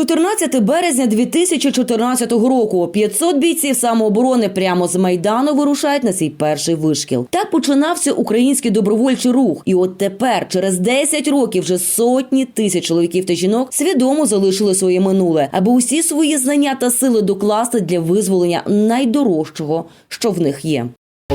14 березня 2014 року 500 бійців самооборони прямо з майдану вирушають на свій перший вишкіл. Так починався український добровольчий рух. І от тепер, через 10 років, вже сотні тисяч чоловіків та жінок свідомо залишили своє минуле, аби усі свої знання та сили докласти для визволення найдорожчого, що в них є.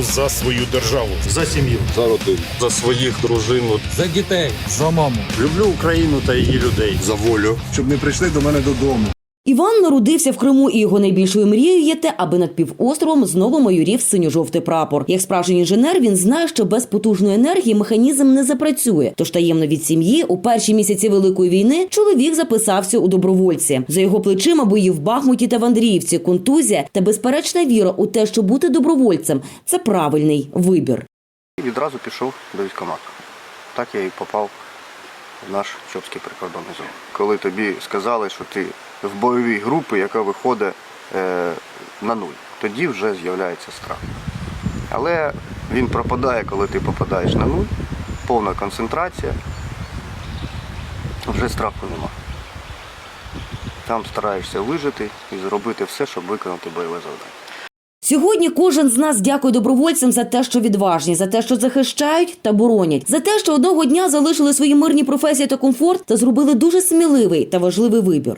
За свою державу. За сім'ю. за родину, за своїх дружин, за дітей. За маму. Люблю Україну та її людей. за волю. щоб не прийшли до мене додому. Іван народився в Криму, і його найбільшою мрією є те, аби над півостровом знову майорів синьо-жовтий прапор. Як справжній інженер, він знає, що без потужної енергії механізм не запрацює. Тож таємно від сім'ї у перші місяці великої війни чоловік записався у добровольці. За його плечима бої в Бахмуті та в Андріївці, контузія та безперечна віра у те, що бути добровольцем це правильний вибір. Відразу пішов до військкомату. Так я і попав в наш Чопський прикордонний зон. Коли тобі сказали, що ти в бойовій групі, яка виходить е, на нуль, тоді вже з'являється страх. Але він пропадає, коли ти попадаєш на нуль, повна концентрація, вже страху нема. Там стараєшся вижити і зробити все, щоб виконати бойове завдання. Сьогодні кожен з нас дякує добровольцям за те, що відважні, за те, що захищають та боронять, за те, що одного дня залишили свої мирні професії та комфорт та зробили дуже сміливий та важливий вибір.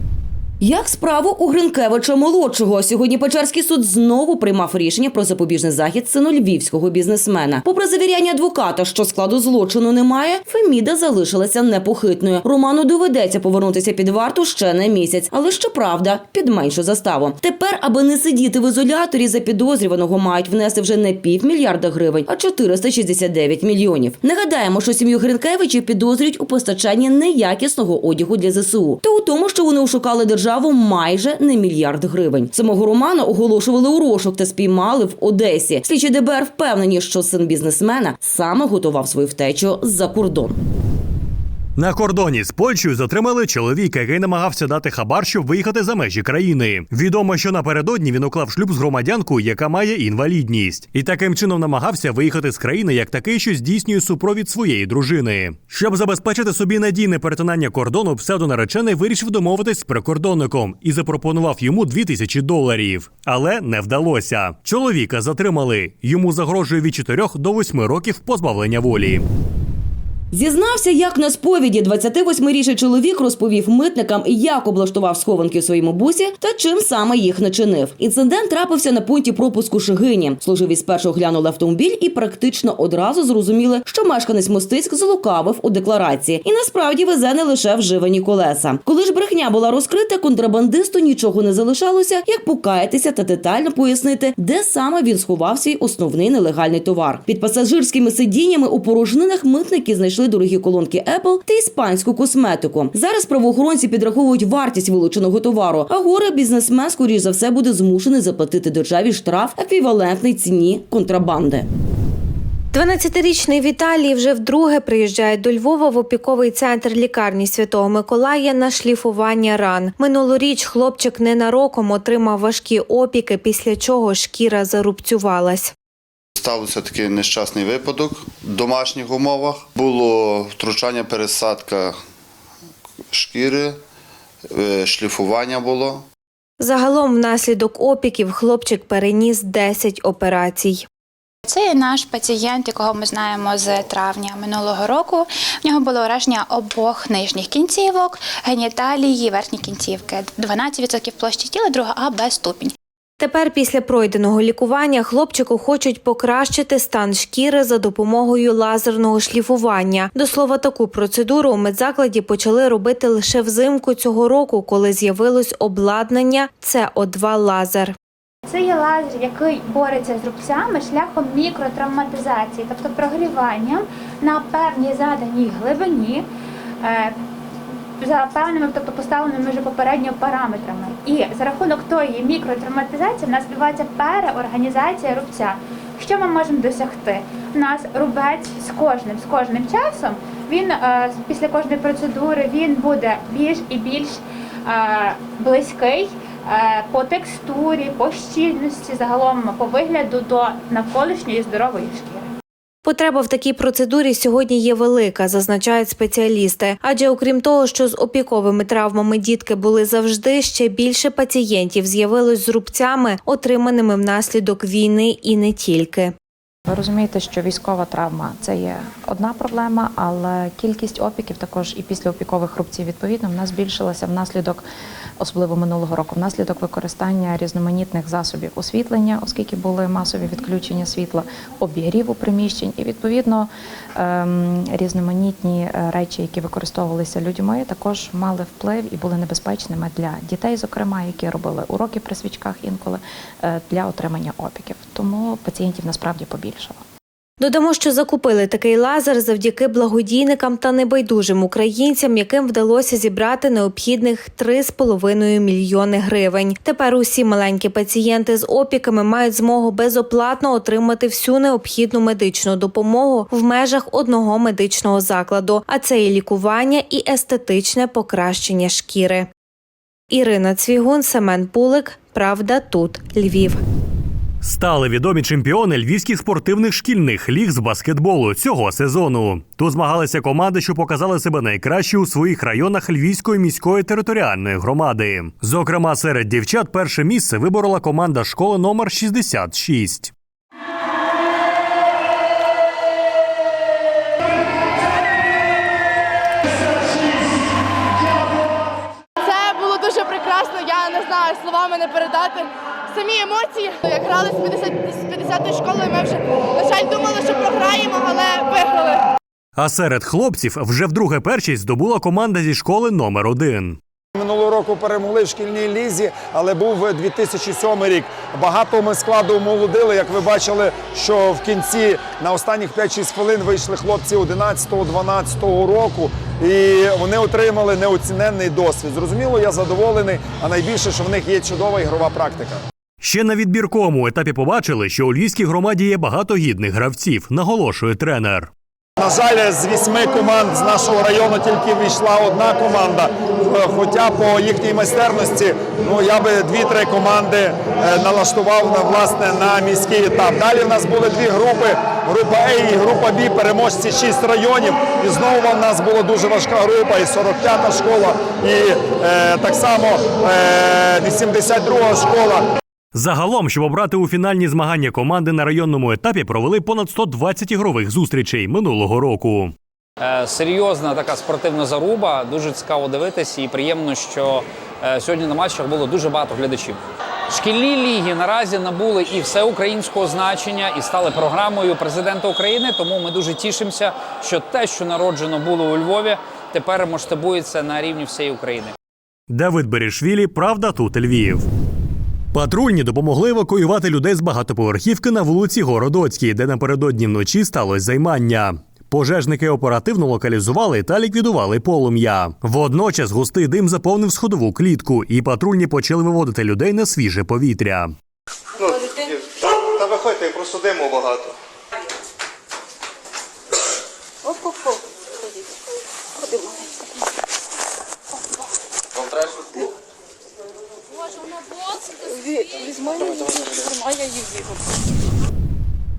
Як справу у Гринкевича молодшого сьогодні Печерський суд знову приймав рішення про запобіжний захід сину львівського бізнесмена. Попри завіряння адвоката, що складу злочину немає, Феміда залишилася непохитною. Роману доведеться повернутися під варту ще на місяць, але щоправда, під меншу заставу. Тепер, аби не сидіти в ізоляторі, за підозрюваного мають внести вже не півмільярда гривень, а 469 мільйонів. Нагадаємо, що сім'ю Гринкевичів підозрюють у постачанні неякісного одягу для ЗСУ та у тому, що вони ошукали державу майже на мільярд гривень. Самого Романа оголошували у розшук та спіймали в Одесі. Слідчі ДБР впевнені, що син бізнесмена саме готував свою втечу за кордон. На кордоні з Польщею затримали чоловіка, який намагався дати хабар, щоб виїхати за межі країни. Відомо, що напередодні він уклав шлюб з громадянкою, яка має інвалідність, і таким чином намагався виїхати з країни як такий, що здійснює супровід своєї дружини. Щоб забезпечити собі надійне перетинання кордону, псевдонаречений вирішив домовитись з прикордонником і запропонував йому 2000 доларів. Але не вдалося. Чоловіка затримали. Йому загрожує від 4 до 8 років позбавлення волі. Зізнався, як на сповіді 28-річний чоловік розповів митникам, як облаштував схованки у своєму бусі та чим саме їх начинив. Інцидент трапився на пункті пропуску Шигині. Служиві спершу глянули автомобіль і практично одразу зрозуміли, що мешканець Мостиськ злукавив у декларації і насправді везе не лише вживані колеса. Коли ж брехня була розкрита, контрабандисту нічого не залишалося, як покаятися та детально пояснити, де саме він сховав свій основний нелегальний товар. Під пасажирськими сидіннями у порожнинах митники знайшли дорогі колонки Apple та іспанську косметику. Зараз правоохоронці підраховують вартість вилученого товару. А горе бізнесмен, скоріш за все, буде змушений заплатити державі штраф еквівалентний ціні контрабанди. 12-річний Віталій вже вдруге приїжджає до Львова в опіковий центр лікарні Святого Миколая на шліфування ран. Минулоріч хлопчик ненароком отримав важкі опіки, після чого шкіра зарубцювалась. Стався такий нещасний випадок в домашніх умовах. Було втручання, пересадка шкіри, е, шліфування було. Загалом, внаслідок опіків, хлопчик переніс 10 операцій. Це є наш пацієнт, якого ми знаємо з травня минулого року. В нього було ураження обох нижніх кінцівок, геніталії, верхні кінцівки. 12% площі тіла, друга А, Б ступінь. Тепер після пройденого лікування хлопчику хочуть покращити стан шкіри за допомогою лазерного шліфування. До слова, таку процедуру у медзакладі почали робити лише взимку цього року, коли з'явилось обладнання СО2 лазер. Це є лазер, який бореться з рубцями шляхом мікротравматизації, тобто прогріванням на певній заданій глибині. За певними, тобто поставленими вже попередньо параметрами. І за рахунок тої мікротравматизації в нас відбувається переорганізація рубця, Що ми можемо досягти? У нас рубець з кожним з кожним часом. Він е, після кожної процедури він буде більш і більш е, близький е, по текстурі, по щільності, загалом по вигляду до навколишньої здорової шкіри. Потреба в такій процедурі сьогодні є велика, зазначають спеціалісти. Адже окрім того, що з опіковими травмами дітки були завжди, ще більше пацієнтів з'явилось з рубцями, отриманими внаслідок війни, і не тільки. Ви розумієте, що військова травма це є одна проблема, але кількість опіків також і післяопікових рубців відповідно в нас збільшилася внаслідок, особливо минулого року, внаслідок використання різноманітних засобів освітлення, оскільки були масові відключення світла, обігріву приміщень, і відповідно ем, різноманітні е, речі, які використовувалися людьми, також мали вплив і були небезпечними для дітей, зокрема, які робили уроки при свічках інколи е, для отримання опіків. Тому пацієнтів насправді побільшало. Додамо, що закупили такий лазер завдяки благодійникам та небайдужим українцям, яким вдалося зібрати необхідних 3,5 мільйони гривень. Тепер усі маленькі пацієнти з опіками мають змогу безоплатно отримати всю необхідну медичну допомогу в межах одного медичного закладу, а це і лікування і естетичне покращення шкіри. Ірина Цвігун, Семен Пулик. Правда, тут Львів. Стали відомі чемпіони львівських спортивних шкільних ліг з баскетболу цього сезону. Тут змагалися команди, що показали себе найкраще у своїх районах Львівської міської територіальної громади. Зокрема, серед дівчат перше місце виборола команда школи номер 66. Я не знаю, словами не передати самі емоції. Як грали з 50 з 50-ї школи, ми вже на жаль думали, що програємо, але виграли. А серед хлопців вже вдруге першість здобула команда зі школи номер 1 Минулого року перемогли в шкільній лізі, але був 2007 рік. Багато ми складу молодили. Як ви бачили, що в кінці на останніх 5-6 хвилин вийшли хлопці 11-12 року, і вони отримали неоціненний досвід. Зрозуміло, я задоволений, а найбільше, що в них є чудова ігрова практика. Ще на відбірковому етапі побачили, що у львівській громаді є багато гідних гравців, наголошує тренер. На жаль, з вісьми команд з нашого району тільки війшла одна команда. Е, Хоча по їхній майстерності, ну я би дві-три команди е, налаштував на власне на міський етап. Далі в нас були дві групи: група А і група Б, переможці шість районів. І знову в нас була дуже важка група, і 45-та школа, і е, так само е, 82-га школа. Загалом, щоб обрати у фінальні змагання команди на районному етапі, провели понад 120 ігрових зустрічей минулого року. Е, серйозна така спортивна заруба. Дуже цікаво дивитись, і приємно, що е, сьогодні на матчах було дуже багато глядачів. Шкільні ліги наразі набули і всеукраїнського значення, і стали програмою президента України. Тому ми дуже тішимося, що те, що народжено було у Львові, тепер масштабується на рівні всієї України. Давид Берішвілі, правда, тут Львів. Патрульні допомогли евакуювати людей з багатоповерхівки на вулиці Городоцькій, де напередодні вночі сталося займання. Пожежники оперативно локалізували та ліквідували полум'я. Водночас густий дим заповнив сходову клітку, і патрульні почали виводити людей на свіже повітря. Та виходьте, просто диму багато.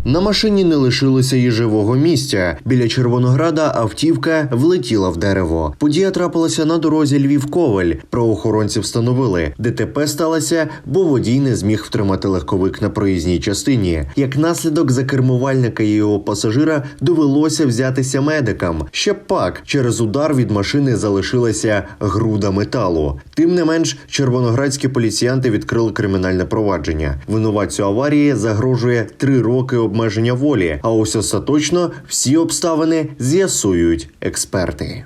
На машині не лишилося і живого місця. Біля Червонограда автівка влетіла в дерево. Подія трапилася на дорозі Львів-Ковель. Правоохоронці встановили, ДТП сталося, бо водій не зміг втримати легковик на проїзній частині. Як наслідок за кермувальника і його пасажира довелося взятися медикам. Ще пак через удар від машини залишилася груда металу. Тим не менш, червоноградські поліціянти відкрили кримінальне провадження. Винуватцю аварії загрожує три роки обмеження волі. А ось остаточно всі обставини з'ясують експерти.